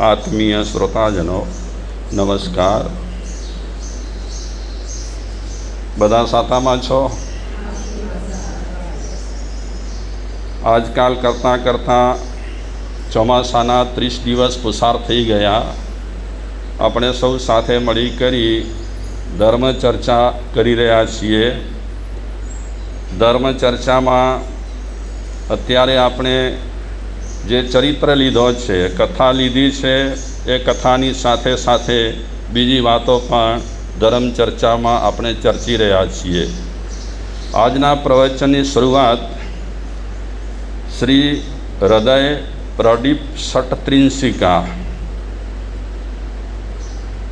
આત્મીય શ્રોતાજનો નમસ્કાર બધા સાતામાં છો આજકાલ કરતાં કરતાં ચોમાસાના ત્રીસ દિવસ પસાર થઈ ગયા આપણે સૌ સાથે મળી કરી ધર્મ ચર્ચા કરી રહ્યા છીએ ધર્મ ચર્ચામાં અત્યારે આપણે જે ચરિત્ર લીધો છે, કથા લીધી છે, એ કથાની સાથે સાથે બીજી વાતો પણ ધર્મ ચર્ચામાં આપણે ચર્ચી રહ્યા છીએ. આજના પ્રવચનની શરૂઆત શ્રી હૃદય પ્રદીપ ષટત્રિંશિકા.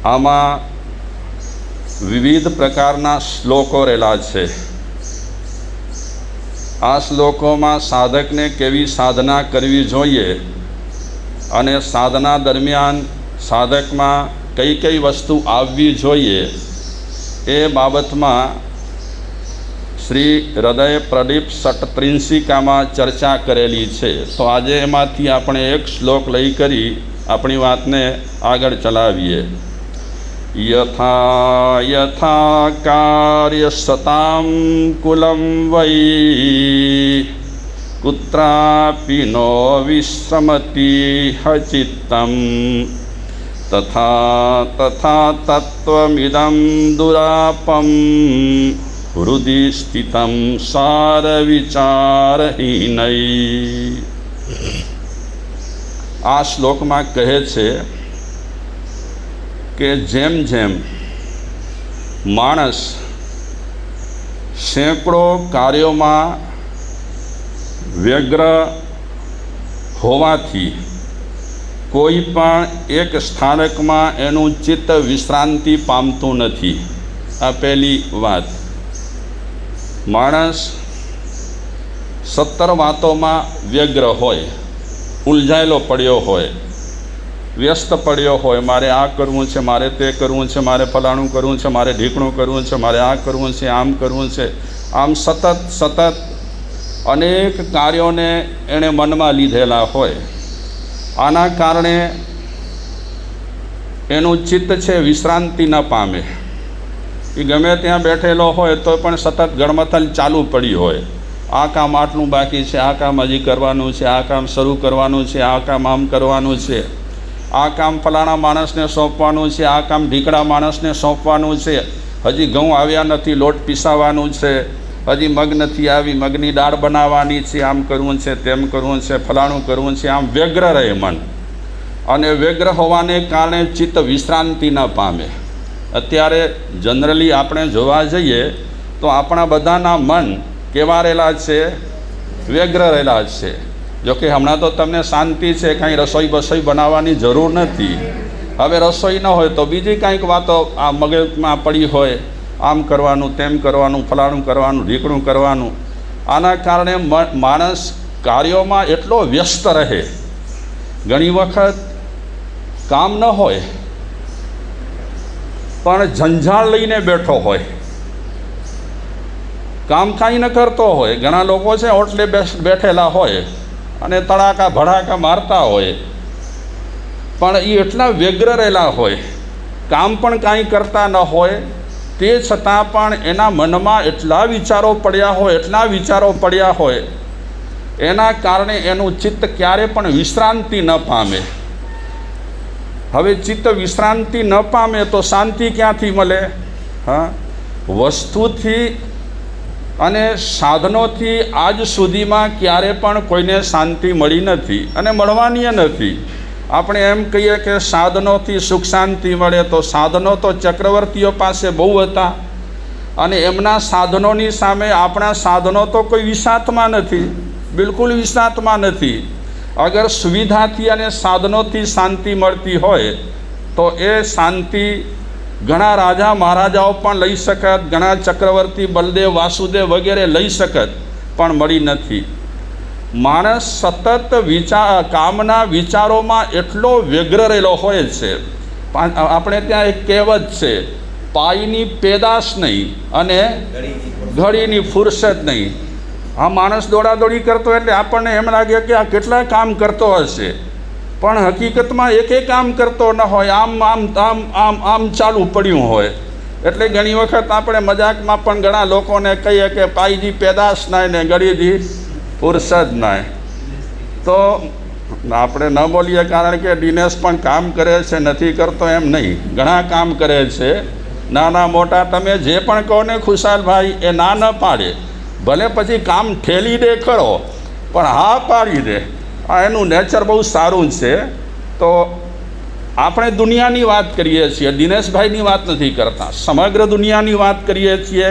આમાં વિવિધ પ્રકારના શ્લોકો રહેલા છે. આ શ્લોકોમાં સાધકને કેવી સાધના કરવી જોઈએ અને સાધના દરમિયાન સાધકમાં કઈ કઈ વસ્તુ આવવી જોઈએ એ બાબતમાં શ્રી હૃદય પ્રદીપ ષટત્રિંશિકામાં ચર્ચા કરેલી છે. તો આજે એમાંથી આપણે એક શ્લોક લઈ કરી આપણી વાતને આગળ ચલાવીએ. યથા યથા કાર્ય સતામ કુલમ વૈ કુત્રાપી નો વિશ્રમતિ હચિત્તમ તથા તથા તત્વમિદં દુરાપમ હૃદિ સ્થિતમ સાર વિચારહીનૈ આ શ્લોકમાં કહે છે કે જેમ જેમ માણસ સેંકડો કાર્યોમાં વ્યગ્ર હોવાથી કોઈ પણ એક સ્થાનકમાં એનું ચિત્ત વિશ્રાંતિ પામતું નથી. આ પહેલી વાત. માણસ સત્તર વાતોમાં વ્યગ્ર હોય, ઉલઝાયેલો પડ્યો હોય વ્યસ્ત પડ્યો હોય, મારે આ કરવું છે, મારે તે કરવું છે, મારે ફલાણું કરવું છે, મારે ઢીકણું કરવું છે, મારે આ કરવું છે, આમ કરવું છે. આમ સતત સતત અનેક કાર્યોને એણે મનમાં લીધેલા હોય. આના કારણે એનું ચિત્ત છે વિશ્રાંતિ ન પામે. એ ગમે ત્યાં બેઠેલો હોય, તો પણ સતત ગણમથલ ચાલુ પડી હોય. આ કામ આટલું બાકી છે, આ કામ હજી કરવાનું છે, આ કામ શરૂ કરવાનું છે, આ કામ આમ કરવાનું છે. આ કામ ફલાણા માણસને સોંપવાનું છે, આ કામ ઢીકડા માણસને સોંપવાનું છે. હજી ઘઉં આવ્યા નથી, લોટ પીસાવાનું છે. હજી મગ નથી આવી, મગની દાળ બનાવવાની છે, આમ કરવું છે, તેમ કરવું છે, ફલાણું કરવું છે, આમ વ્યગ્ર રહે મન. અને વ્યગ્ર હોવાને કારણે ચિત્ત વિશ્રાંતિ ન પામે. અત્યારે જનરલી આપણે જોવા જઈએ તો આપણા બધાના મન કેવા રહેલા છે, વ્યગ્ર રહેલા છે. જોકે હમણાં તો તમને શાંતિ છે, કાંઈ રસોઈ બસોઈ બનાવવાની જરૂર નથી. હવે રસોઈ ન હોય તો બીજી કાંઈક વાતો આ મગજમાં પડી હોય, આમ કરવાનું, તેમ કરવાનું, ફલાણું કરવાનું, ઢીકણું કરવાનું. આના કારણે માણસ કાર્યોમાં એટલો વ્યસ્ત રહે. ઘણી વખત કામ ન હોય, પણ ઝંઝાળ લઈને બેઠો હોય. કામ કાંઈ ન કરતો હોય. ઘણા લોકો છે ઓટલે બેઠેલા હોય. અને તડાકા ભડાકા મારતા હોય. પણ એ એટલા વ્યગ્ર રહેલા હોય, કામ પણ કાંઈ કરતા ન હોય, તે છતાં પણ એના મનમાં એટલા વિચારો પડ્યા હોય, એટલા વિચારો પડ્યા હોય, એના કારણે એનું ચિત્ત ક્યારે પણ વિશ્રાંતિ ન પામે. હવે ચિત્ત વિશ્રાંતિ ન પામે તો શાંતિ ક્યાંથી મળે? હા? વસ્તુથી અને સાધનોથી આજ સુધીમાં ક્યારે પણ કોઈને શાંતિ મળી નથી અને મળવાની નથી. આપણે એમ કહીએ કે સાધનોથી સુખ શાંતિ મળે તો સાધનો તો ચક્રવર્તીઓ પાસે બહુ હતા. અને એમના સાધનોની સામે આપણા સાધનો તો કોઈ વિષાતમાં નથી, બિલકુલ વિષાતમાં નથી. અગર સુવિધાથી અને સાધનોથી શાંતિ મળતી હોય તો એ શાંતિ ઘણા રાજા મહારાજાઓ પણ લઈ શકત, ઘણા ચક્રવર્તી, બલદેવ, વાસુદેવ વગેરે લઈ શકત, પણ મળી નથી. માણસ સતત વિચાર કામના વિચારોમાં એટલો વ્યગ્ર રહેલો હોય છે. આપણે ત્યાં એક કહેવત છે, પાયની પેદાશ નહીં અને ઘડીની ફુરસત નહીં. આ માણસ દોડાદોડી કરતો એટલે આપણને એમ લાગે કે આ કેટલા કામ કરતો હશે. પણ હકીકતમાં એકે કામ કરતો ન હોય, આમ આમ આમ આમ આમ ચાલુ પડ્યું હોય. એટલે ઘણી વખત આપણે મજાકમાં પણ ઘણા લોકોને કહીએ કે પાઈજી પેદાશ નાય ને ગળીજી ફુરસદ નાય. તો આપણે ન બોલીએ કારણ કે દિનેશ પણ કામ કરે છે, નથી કરતો એમ નહીં. ઘણા કામ કરે છે. નાના મોટા તમે જે પણ કહો ને ખુશાલભાઈ એ ના ન પાડે. ભલે પછી કામ ઠેલી દે ખરો, પણ હા પાડી દે. આ એનું નેચર બહુ સારું છે. તો આપણે દુનિયાની વાત કરીએ છીએ, દિનેશભાઈની વાત નથી કરતા. સમગ્ર દુનિયાની વાત કરીએ છીએ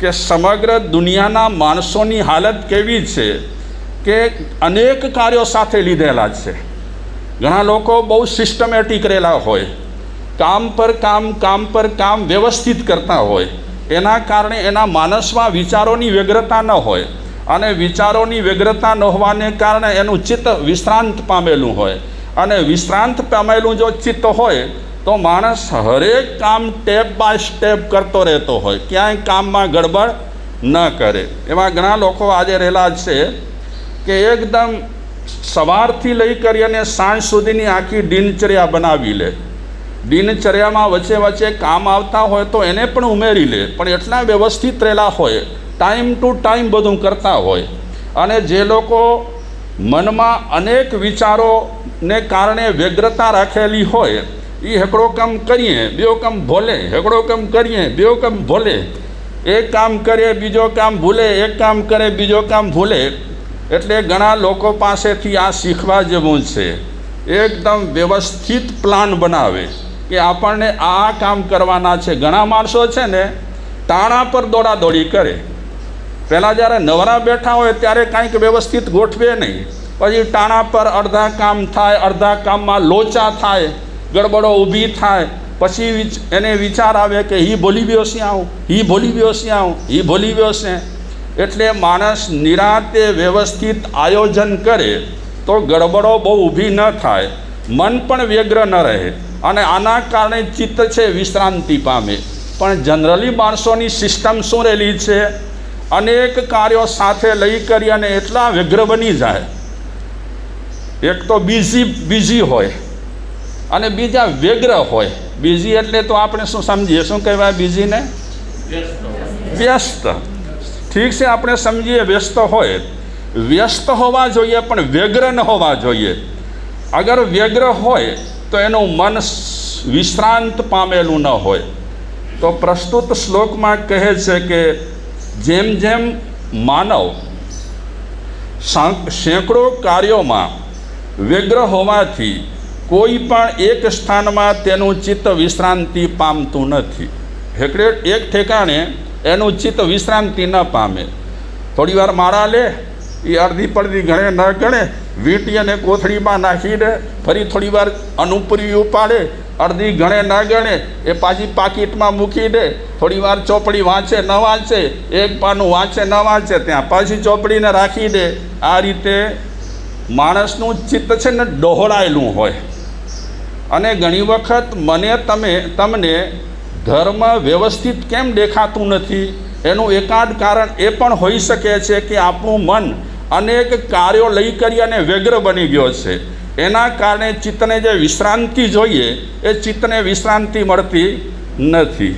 કે સમગ્ર દુનિયાના માણસોની હાલત કેવી છે કે અનેક કાર્યો સાથે લીધેલા છે. ઘણા લોકો બહુ સિસ્ટમેટિક રહેલા હોય, કામ પર કામ કામ પર કામ વ્યવસ્થિત કરતા હોય. એના કારણે એના માનસમાં વિચારોની વ્યગ્રતા ન હોય. અને વિચારોની વ્યગ્રતા ન હોવાને કારણે એનું ચિત્ત વિશ્રાંત પામેલું હોય. અને વિશ્રાંત પામેલું જો ચિત્ત હોય, તો માણસ હરેક કામ સ્ટેપ બાય સ્ટેપ કરતો રહેતો હોય. ક્યાંય કામમાં ગડબડ ન કરે. એવા ઘણા લોકો આજે રહેલા છે કે એકદમ સવારથી લઈ કરી અને સાંજ સુધીની આખી દિનચર્યા બનાવી લે. દિનચર્યામાં વચ્ચે વચ્ચે કામ આવતા હોય તો એને પણ ઉમેરી લે. પણ એટલા વ્યવસ્થિત રહેલા હોય ટાઈમ ટુ ટાઈમ બધું કરતા હોય. અને જે લોકો મનમાં અનેક વિચારોને કારણે વ્યગ્રતા રાખેલી હોય એ હેકડો કામ કરીએ બેઓ કામ ભોલે, હેકડો કામ કરીએ બેઓ કામ ભોલે. એક કામ કરે બીજો કામ ભૂલે, એક કામ કરે બીજો કામ ભૂલે. એટલે ઘણા લોકો પાસેથી આ શીખવા જેવું છે. એકદમ વ્યવસ્થિત પ્લાન બનાવે કે આપણને આ કામ કરવાના છે. ઘણા માણસો છે ને, તાણા પર દોડાદોડી કરે. પહેલાં જ્યારે નવરા બેઠા હોય ત્યારે કાંઈક વ્યવસ્થિત ગોઠવે નહીં. પછી ટાણા પર અડધા કામ થાય, અડધા કામમાં લોચા થાય, ગડબડો ઊભી થાય. પછી એને વિચાર આવે કે હી ભૂલી ગયો છે આવું, હી ભૂલી ગયો છે આવું, હી ભૂલી ગયો છે. એટલે માણસ નિરાતે વ્યવસ્થિત આયોજન કરે તો ગડબડો બહુ ઊભી ન થાય. મન પણ વ્યગ્ર ન રહે. અને આના કારણે ચિત્ત છે વિશ્રાંતિ પામે. પણ જનરલી માણસોની સિસ્ટમ શું રહેલી છે? અનેક કાર્યો સાથે લઈ કરી અને એટલા વ્યગ્ર બની જાય. એક તો બીઝી, બિઝી હોય અને બીજા વ્યગ્ર હોય. બીઝી એટલે તો આપણે શું સમજીએ? શું કહેવાય બીઝીને? વ્યસ્ત. ઠીક છે, આપણે સમજીએ વ્યસ્ત હોય. વ્યસ્ત હોવા જોઈએ, પણ વ્યગ્ર ન હોવા જોઈએ. અગર વ્યગ્ર હોય, તો એનું મન વિશ્રાંત પામેલું ન હોય. તો પ્રસ્તુત શ્લોકમાં કહે છે કે જેમ જેમ માનવ સેંકડો કાર્યોમાં વ્યગ્ર હોવાથી કોઈ પણ એક સ્થાનમાં તેનું ચિત્ત વિશ્રાંતિ પામતું નથી. હેકડે એક ઠેકાણે એનું ચિત્ત વિશ્રાંતિ ન પામે. થોડીવાર મારા લે, એ અડધી પડધી ગણે ન ગણે, વીંટી અને કોથળીમાં નાખી દે, ફરી થોડીવાર અનુપરી ઉપાડે અડધી ગણે ન ગણે એ પાછી પાકીટમાં મૂકી દે. થોડી વાર ચોપડી વાંચે, ન વાંચે, એક પાનું વાંચે, ન વાંચે, ત્યાં પાછી ચોપડીને રાખી દે. આ રીતે માણસનું ચિત્ત છે ને ડહોળાયેલું હોય. અને ઘણી વખત મને તમે, તમને ધર્મ વ્યવસ્થિત કેમ દેખાતું નથી? એનું એકાદ કારણ એ પણ હોઈ શકે છે કે આપણું મન અનેક કાર્યો લઈ કરી અને વ્યગ્ર બની ગયો છે. એના કારણે ચિત્તને જે વિશ્રાંતિ જોઈએ, એ ચિત્તને વિશ્રાંતિ મળતી નથી.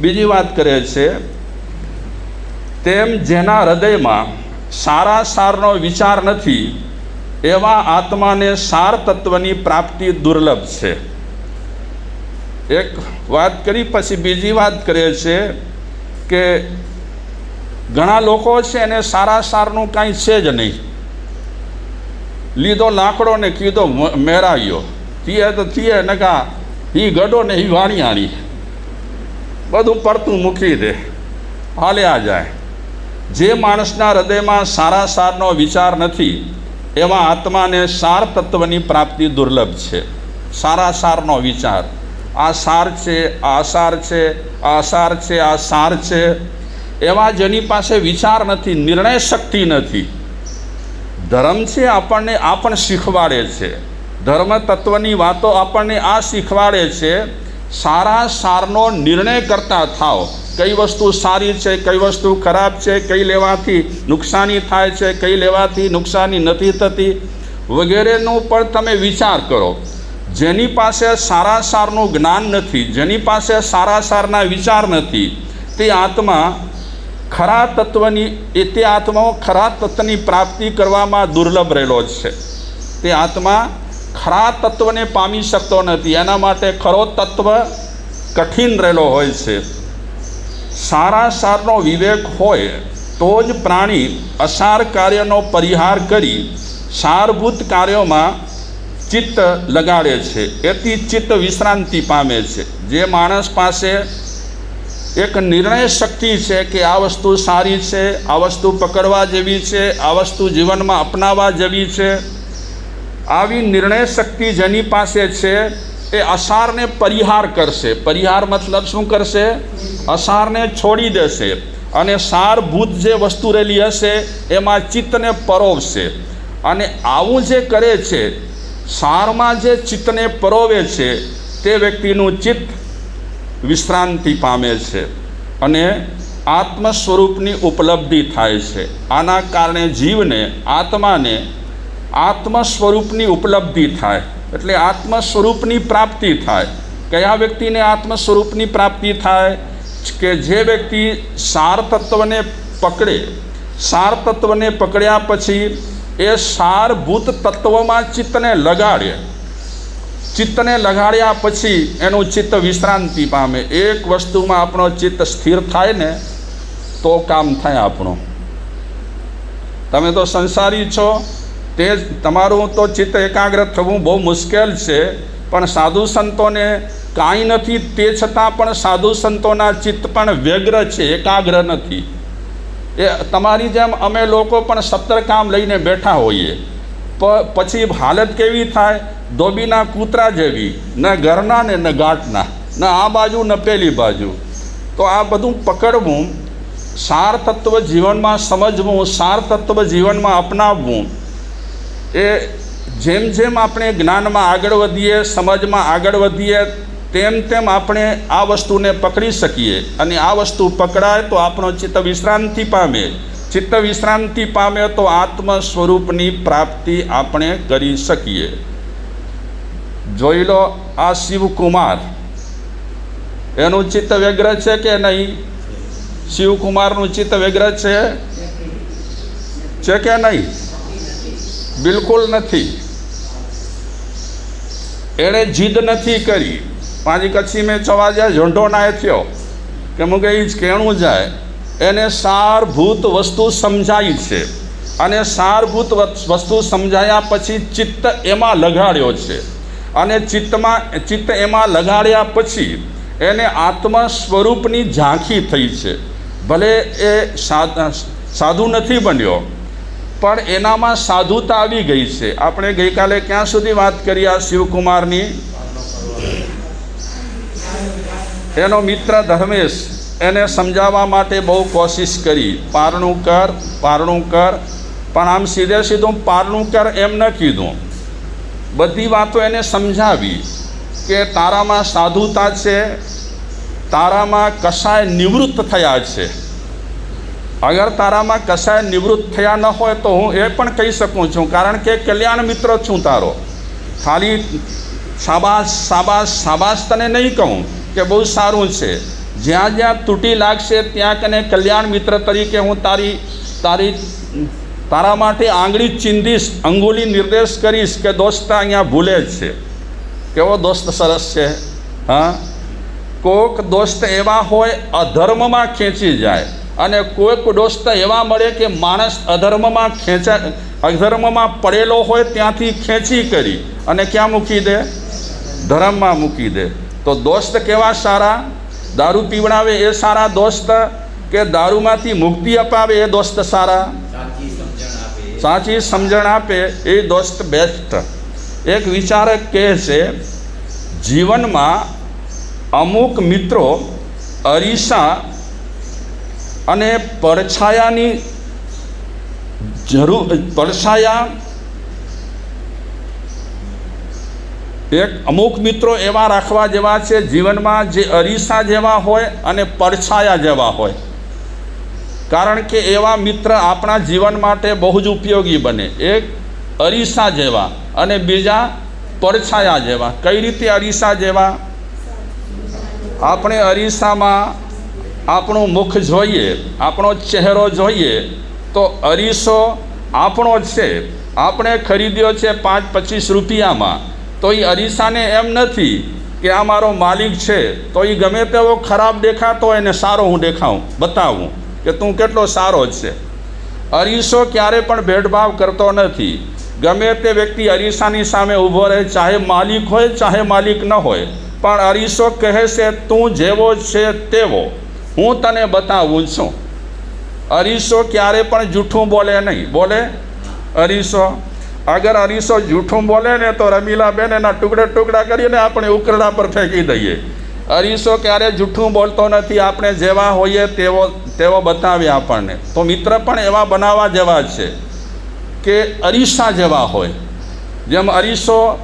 બીજી વાત કરે છે, તેમ જેના હૃદયમાં સારા સારનો વિચાર નથી, એવા આત્માને સાર તત્વની પ્રાપ્તિ દુર્લભ છે. એક વાત કરી, પછી બીજી વાત કરે છે કે ઘણા લોકો છે એને સારા સારનું કાંઈ છે જ નહીં. લીધો લાકડો ને કીધો મ- મેરાવ્યો થીએ તો થીએ નકા હી ગડો ને હી આણી. બધું પડતું મૂકી દે. હાલ્યા જાય. જે માણસના હૃદયમાં સારા સારનો વિચાર નથી એવા આત્માને સાર તત્વની પ્રાપ્તિ દુર્લભ છે. સારા સારનો વિચાર. આ સાર છે, આ સાર છે, આ સાર છે, આ સાર છે. એવા જેની પાસે વિચાર નથી, નિર્ણય શક્તિ નથી. ધર્મ છે, આપણને આ પણ શીખવાડે છે. ધર્મ તત્વની વાતો આપણને આ શીખવાડે છે, સારા સારનો નિર્ણય કરતા થાવ કઈ વસ્તુ સારી છે, કઈ વસ્તુ ખરાબ છે, કઈ લેવાથી નુકસાની થાય છે, કઈ લેવાથી નુકસાની નથી થતી, વગેરેનો પણ તમે વિચાર કરો. જેની પાસે સારા સારનું જ્ઞાન નથી, જેની પાસે સારા સારના વિચાર નથી, તે આત્મા ખરા તત્વની એ તે આત્માઓ ખરા તત્વની પ્રાપ્તિ કરવામાં દુર્લભ રહેલો છે. તે આત્મા ખરા તત્વને પામી શકતો નથી. એના માટે ખરો તત્વ કઠિન રહેલો હોય છે. સારા સારનો વિવેક હોય તો જ પ્રાણી અસાર કાર્યનો પરિહાર કરી સારભૂત કાર્યોમાં ચિત્ત લગાડે છે. એથી ચિત્ત વિશ્રાંતિ પામે છે. જે માણસ પાસે એક નિર્ણય શક્તિ છે કે આ વસ્તુ સારી છે, આ વસ્તુ પકડવા જેવી છે, આ વસ્તુ જીવનમાં અપનાવવા જેવી છે. આવી નિર્ણય શક્તિ જેની પાસે છે એ અસારને પરિહાર કરશે. પરિહાર મતલબ શું કરશે? અસારને છોડી દેશે અને સારભૂત જે વસ્તુ રહેલી હશે એમાં ચિત્તને પરોવશે. અને આવું જે કરે છે, સારમાં જે ચિત્તને પરોવે છે, તે વ્યક્તિનું ચિત્ત વિશ્રાંતિ પામે છે અને આત્મ સ્વરૂપની ઉપલબ્ધિ થાય છે. આના કારણે જીવને, આત્માને આત્મ સ્વરૂપની ઉપલબ્ધિ થાય, એટલે આત્મ સ્વરૂપની પ્રાપ્તિ થાય. કયા વ્યક્તિને આત્મ સ્વરૂપની પ્રાપ્તિ થાય? કે જે વ્યક્તિ સાર તત્વને પકડે સાર તત્વને પકડ્યા પછી એ સારભૂત તત્વમાં ચિત્તને લગાડે. ચિત્તને લગાડ્યા પછી એનું ચિત્ત વિશ્રાંતિ પામે. એક વસ્તુમાં આપણો ચિત્ત સ્થિર થાય ને, તો કામ થાય આપણું. તમે તો સંસારી છો, તે તમારું તો ચિત્ત એકાગ્ર થવું બહુ મુશ્કેલ છે, પણ સાધુ સંતોને કાંઈ નથી તે છતાં પણ સાધુ સંતોના ચિત્ત પણ વ્યગ્ર છે, એકાગ્ર નથી. એ તમારી જેમ અમે લોકો પણ સત્તર કામ લઈને બેઠા હોઈએ. પછી હાલત કેવી થાય? ધોબીના કૂતરા જેવી. ન ઘરના ને ન ગાંઠના ન આ બાજુ ન પેલી બાજુ. તો આ બધું પકડવું સાર તત્વ જીવનમાં સમજવું સાર તત્વ જીવનમાં અપનાવવું, એ જેમ જેમ આપણે જ્ઞાનમાં આગળ વધીએ, સમજમાં આગળ વધીએ, તેમ તેમ આપણે આ વસ્તુને પકડી શકીએ. અને આ વસ્તુ પકડાય તો આપણો ચિત્ત વિશ્રાંતિ પામે. ચિત્ત વિશ્રાંતિ પામે તો આત્મ સ્વરૂપની પ્રાપ્તિ આપણે કરી શકીએ. જોઈ લો આ શિવકુમાર. એનું ચિત્ત વ્યગ્ર છે કે નહીં? શિવકુમારનું ચિત્ત વ્યગ્ર છે? છે કે નહીં? બિલકુલ નથી. એણે જીદ નથી કરી. પાંચ કચ્છી મેં ચવા જાય ઝંડો નાય થયો. કે મૂકે એ જ કેણું જાય. એને સારભૂત વસ્તુ સમજાઈ છે. અને સારભૂત વસ્તુ સમજાયા પછી ચિત્ત એમાં લગાડ્યો છે. અને ચિત્તમાં, ચિત્ત એમાં લગાડ્યા પછી એને આત્મ સ્વરૂપની ઝાંખી થઈ છે. ભલે એ સાધુ નથી બન્યો, પણ એનામાં સાધુતા આવી ગઈ છે. આપણે ગઈકાલે ક્યાં સુધી વાત કરી આ શિવકુમારની? એનો મિત્ર ધર્મેશ એને સમજાવવા માટે બહુ કોશિશ કરી. પારણું કર પારણું કર. પણ આમ સીધે સીધું પારણું કર એમ ન કીધું. બધી વાતો એને સમજાવી કે તારામાં સાધુતા છે, તારામાં કશાય નિવૃત્ત થયા છે. અગર તારામાં કશાય નિવૃત્ત થયા ન હોય તો હું એ પણ કહી શકું છું, કારણ કે કલ્યાણ મિત્ર છું તારો. ખાલી શાબાશ શાબાશ શાબાશ તને નહીં કહું કે બહુ સારું છે. જ્યાં જ્યાં તૂટી લાગશે, ત્યાં કને કલ્યાણ મિત્ર તરીકે હું તારી તારી, તારા માટે આંગળી ચીંધીશ, અંગુલી નિર્દેશ કરીશ કે દોસ્ત અહીંયા ભૂલે જ છે. કેવો દોસ્ત સરસ છે, હા? કોક દોસ્ત એવા હોય, અધર્મમાં ખેંચી જાય. અને કોઈક દોસ્ત એવા મળે કે માણસ અધર્મમાં ખેંચા, અધર્મમાં પડેલો હોય, ત્યાંથી ખેંચી કરી. અને ક્યાં મૂકી દે? ધર્મમાં મૂકી દે. તો દોસ્ત કેવા સારા? દારૂ પીવડાવે એ સારા દોસ્ત કે દારૂમાંથી મુક્તિ અપાવે એ દોસ્ત સારા? સાચી સમજણ આપે. એ દોસ્ત બેસ્ટ એક વિચારક કહે છે જીવનમાં અમુક મિત્રો અરીસા અને પડછાયાની જરૂર પડછાયા એક અમુક મિત્રો એવા રાખવા જેવા છે, જીવનમાં જે અરીસા જેવા હોય અને પડછાયા જેવા હોય. કારણ કે એવા મિત્ર આપણા જીવન માટે બહુ જ ઉપયોગી બને. એક અરીસા જેવા અને બીજા પડછાયા જેવા. કઈ રીતે અરીસા જેવા? આપણે અરીસામાં આપણું મુખ જોઈએ, આપણો ચહેરો જોઈએ, તો અરીસો આપણો છે. આપણે ખરીદ્યો છે પાંચ પચીસ રૂપિયામાં. તો એ અરીસાને એમ નથી કે આ મારો માલિક છે. તો એ ગમે તેવો ખરાબ દેખાતો હોય ને સારો હું દેખાઉં. બતાવું કે તું કેટલો સારો જ છે. અરીસો ક્યારે પણ ભેદભાવ કરતો નથી. ગમે તે વ્યક્તિ અરીસાની સામે ઊભો રહે, ચાહે માલિક હોય, ચાહે માલિક ન હોય, પણ અરીસો કહે છે, તું જેવો છે તેવો. હું તને બતાવું છું. અરીસો ક્યારે પણ જૂઠું બોલે નહીં. બોલે, અરીસો અગર અરીસો જૂઠું બોલે ને તો રમીલાબેન એના ટુકડે ટુકડા કરીને આપણે ઉકરડા પર ફેંકી દઈએ. અરીસો ક્યારે જૂઠું બોલતો નથી, આપણે જેવા હોઈએ તેવો તેવો બતાવે આપણને. તો મિત્ર પણ એવા બનાવવા જેવા છે કે અરીસા જેવા હોય. જેમ અરીસો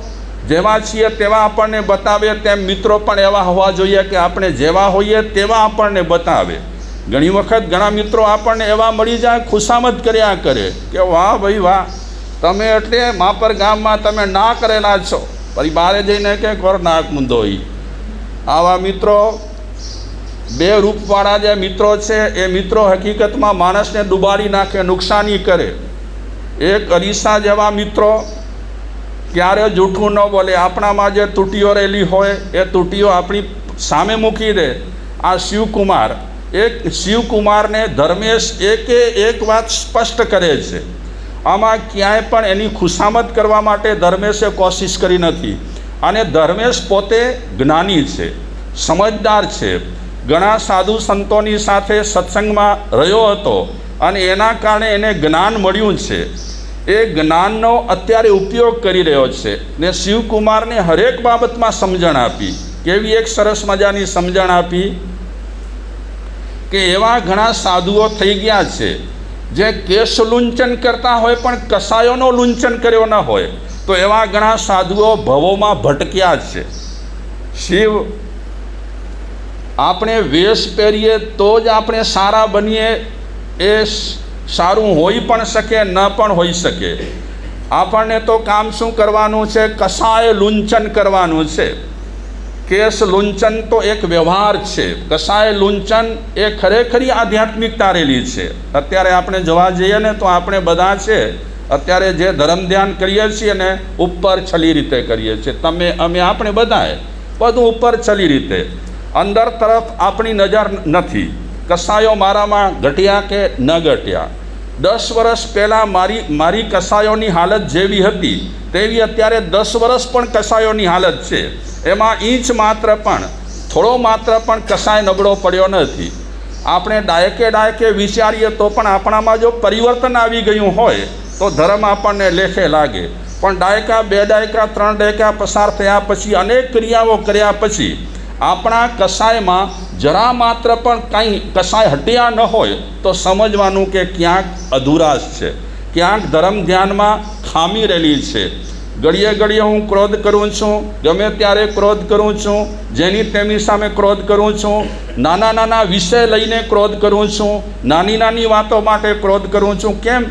જેવા છીએ તેવા આપણને બતાવે તેમ મિત્રો પણ એવા હોવા જોઈએ કે આપણે જેવા હોઈએ તેવા આપણને બતાવે. ઘણી વખત ઘણા મિત્રો આપણને એવા મળી જાય, ખુશામત કર્યા કરે કે વાહ ભાઈ વાહ તમે એટલે માપર ગામમાં તમે ના કરેલા છો. પછી બહારે જઈને કે ઘર નાક મૂંધો આવા મિત્રો, બે રૂપવાળા જે મિત્રો છે, એ મિત્રો હકીકતમાં માણસને ડૂબાડી નાખે, નુકસાની કરે. એક અરીસા જેવા મિત્રો ક્યારે જૂઠું ન બોલે. આપણામાં જે તૂટીઓ રહેલી હોય, એ તૂટીઓ આપણી સામે મૂકી દે. આ શિવકુમાર. એક શિવકુમારને ધર્મેશ એકે એક વાત સ્પષ્ટ કરે છે. આમાં ક્યાંય પણ એની ખુશામત કરવા માટે ધર્મેશે કોશિશ કરી નથી. અને ધર્મેશ પોતે જ્ઞાની છે, સમજદાર છે. ઘણા સાધુ સંતોની સાથે સત્સંગમાં રહ્યો હતો અને એના કારણે એને જ્ઞાન મળ્યું છે. એ જ્ઞાનનો અત્યારે ઉપયોગ કરી રહ્યો છે ને શિવકુમારને હરેક બાબતમાં સમજણ આપી. કેવી એક સરસ મજાની સમજણ આપી કે એવા ઘણા સાધુઓ થઈ ગયા છે. જે કેશ લુંચન કરતા હોય પણ કસાયોનો લુંચન કર્યો ન હોય, તો એવા ઘણા સાધુઓ ભવોમાં ભટક્યા છે. શિવ, આપણે વેશ પહેરીએ તો જ આપણે સારા બનીએ, એ સારું હોઈ પણ શકે, ન પણ હોઈ શકે. આપણને તો કામ શું કરવાનું છે? કસાય લુંચન કરવાનું છે. કેસ લુંચન તો એક વ્યવહાર છે કસાય લુંચન એ ખરેખરી આધ્યાત્મિકતા રેલી છે અત્યારે આપણે જોવા જઈએ ને તો આપણે બધા છે અત્યારે જે ધર્મ ધ્યાન કરીએ છીએ ને ઉપર છલી રીતે કરીએ છીએ તમે અમે આપણે બધાએ બધું ઉપર છલી રીતે અંદર તરફ આપણી નજર નથી કસાયો મારામાં ઘટ્યા કે ન ઘટ્યા દસ વર્ષ પહેલાં મારી મારી કસાયોની હાલત જેવી હતી, તેવી અત્યારે દસ વર્ષ પણ કસાયોની હાલત છે. એમાં ઇંચ માત્ર પણ, થોડો માત્ર પણ કસાય નબળો પડ્યો નથી. આપણે ડાયકે ડાયકે વિચારીએ તો પણ આપણામાં જો પરિવર્તન આવી ગયું હોય, તો ધર્મ આપણને લેખે લાગે. પણ ડાયકા, બે ડાયકા, ત્રણ ડાયકા પસાર થયા પછી, અનેક ક્રિયાઓ કર્યા પછી, આપણા કસાયમાં જરા માત્ર પણ કાંઈ કશાય હટ્યા ન હોય તો સમજવાનું કે ક્યાંક અધુરાશ છે. ક્યાંક ધર્મ ધ્યાનમાં ખામી રહેલી છે. ઘડીએ ઘડીએ હું ક્રોધ કરું છું, ગમે ત્યારે ક્રોધ કરું છું, જેની તેમની સામે ક્રોધ કરું છું, નાના નાના વિષય લઈને ક્રોધ કરું છું, નાની નાની વાતો માટે ક્રોધ કરું છું. કેમ?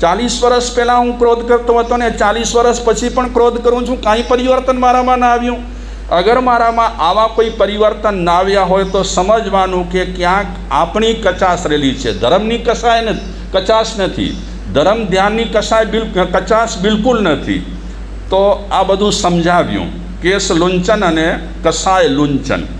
ચાલીસ વર્ષ પહેલાં હું ક્રોધ કરતો હતો ને ચાલીસ વર્ષ પછી પણ ક્રોધ કરું છું. કાંઈ પરિવર્તન મારામાં ના આવ્યું. અગર મારામાં આવા કોઈ પરિવર્તન ના આવ્યા હોય તો સમજવાનું કે ક્યાંક આપણી કચાશ રહેલી છે. ધર્મની કસાય ન, કચાશ નથી. ધર્મ ધ્યાનની કસાય બિલ, કચાશ બિલકુલ નથી. તો આ બધું સમજાવ્યું. કેસ લુંચન અને કસાય લુંચન.